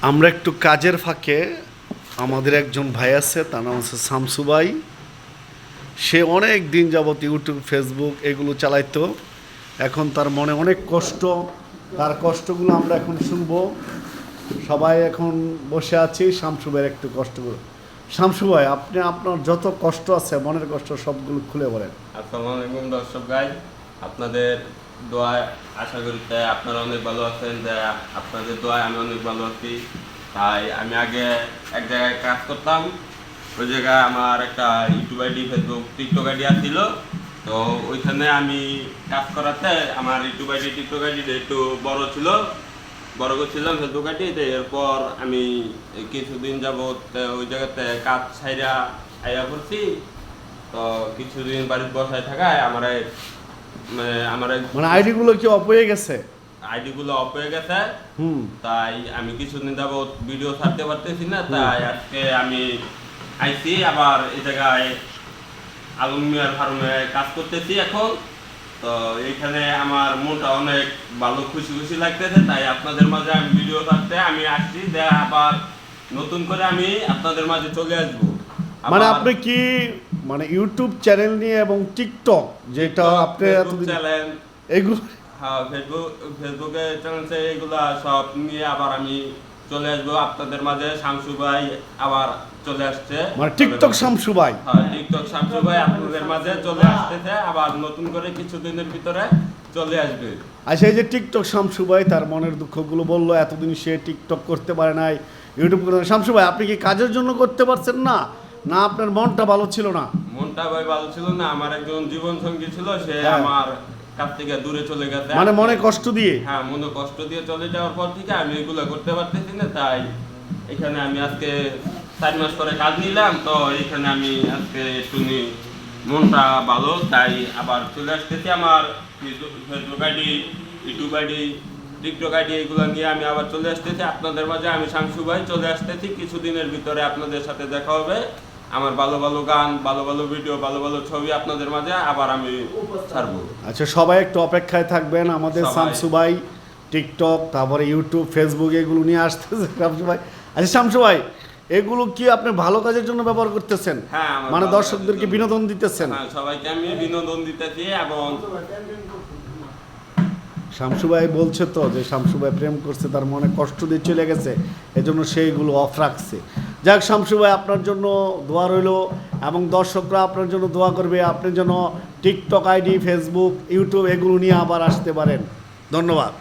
আমরা একটু কাজের ফাঁকে আমাদের একজন ভাই আছে, তার নাম হচ্ছে শামসু ভাই। সে অনেক দিন যাবত ইউটিউব, ফেসবুক এগুলো চালাইতো। এখন তার মনে অনেক কষ্ট, তার কষ্টগুলো আমরা এখন শুনব। সবাই এখন বসে আছি শামসু ভাইয়ের একটু কষ্টগুলো। শামসু ভাই, আপনি আপনার যত কষ্ট আছে, মনের কষ্ট সবগুলো খুলে বলেন। আসসালামু আলাইকুম দর্শক ভাই। আপনাদের দোয়ায় আশা করি তাই আপনারা অনেক ভালো আছেন, যে আপনাদের দোয়ায় আমি অনেক ভালো আছি। তাই আমি আগে এক জায়গায় কাজ করতাম, ওই জায়গায় আমার একটা YouTube ID Facebook TikTok ID ছিল তো ওইখানে আমি কাজ করাতে আমার ইউটিউব আইডি টিকটক আইডি একটু বড় ছিল। বড় করছিলাম ফেসবুক আইডি এরপর আমি কিছুদিন যাবত ওই জায়গাতে কাজ ছাইরা আইয়া করছি তো কিছুদিন বাড়ির বসায় থাকায় আমার আমার মানে আইডিগুলো কি অপ হয়ে গেছে? আইডি গুলো অফ হয়ে গেছে। হুম। তাই আমি কিছুদিন ভিডিও ছাড়তে পারতেছি না তাই আজকে আমি আইছি আবার এই জায়গায় আলমিয়ার ফার্মে কাজ করতেছি এখন। তো এইখানে আমার মনটা অনেক ভালো খুশি খুশি লাগতেছে তাই আপনাদের মাঝে আমি ভিডিও ছাড়তে আমি আসছি যে আবার নতুন করে আমি আপনাদের মাঝে চলে আসব। মানে আপনি কি মানে ইউটিউব চ্যানেল নিয়ে এবং টিকটক যেটা আপনি চ্যানেল। এগুলো হ্যাঁ ফেসবুক ফেসবুকে চ্যানেল এগুলা সব নিয়ে আবার আমি চলে আসব। আপনাদের মাঝে শামসু ভাই আবার চলে আসছে। মানে টিকটক শামসু ভাই? হ্যাঁ টিকটক শামসু ভাই আপনাদের মাঝে চলে আসতেছে আবার নতুন করে কিছুদিনের ভিতরে চলে আসবে। আচ্ছা এই যে টিকটক শামসু ভাই তার মনের দুঃখগুলো বলল এতদিন সে টিকটক করতে পারে নাই ইউটিউব করে শামসু ভাই আপনি কি কাজের জন্য করতে পারছেন না? না আপনার মনটা ভালো ছিল না। মনটা ভাই ভালো ছিল না আমার একজন জীবন সঙ্গী ছিল সে হ্যাঁ। আমার কাছ থেকে দূরে চলে গেছে। মানে মনে কষ্ট দিয়ে? হ্যাঁ মনে কষ্ট দিয়ে চলে যাওয়ার পর থেকে আমি এগুলো করতে পারতেছি না তাই এখানে আমি আজকে চার মাস পরে কাজ নিলাম তো এখানে আমি আজকে শুনি মনটা ভালো তাই আবার চলে আসতেছি আমার Facebook ID YouTube ID TikTok ID এগুলো নিয়ে আমি আবার চলে আসতেছি। আপনাদের মাঝে আমি শামসু ভাই চলে আসতেছি কিছুদিনের ভিতরে আপনাদের সাথে দেখা হবে। আমার ভালো ভালো গান ভালো ভালো ভিডিও ভালো ভালো ছবি আপনাদের মাঝে আবার আমি ছাড়বো। আচ্ছা সবাই একটু অপেক্ষায় থাকবেন। আমাদের। শামসু ভাই টিকটক তারপরে ইউটিউব ফেসবুক এগুলো নিয়ে আসতেছে শামসু ভাই। আচ্ছা শামসু ভাই এগুলো কি আপনি ভালো কাজের জন্য ব্যবহার করতেছেন? হ্যাঁ, মানে দর্শকদেরকে বিনোদন দিতেছেন? হ্যাঁ, সবাইকে আমি বিনোদন দিতেছি এবং শামসু ভাই বলছে তো যে শামসু ভাই প্রেম করছে তার মনে কষ্ট দিয়ে চলে গেছে এজন্য সেইগুলো অফ রাখছে। যাক, শামসু ভাই, আপনার জন্য দোয়া রইল এবং দর্শকরা আপনার জন্য দোয়া করবে। আপনি যেন টিকটক আইডি, ফেসবুক, ইউটিউব এগুলো নিয়ে আবার আসতে পারেন। ধন্যবাদ।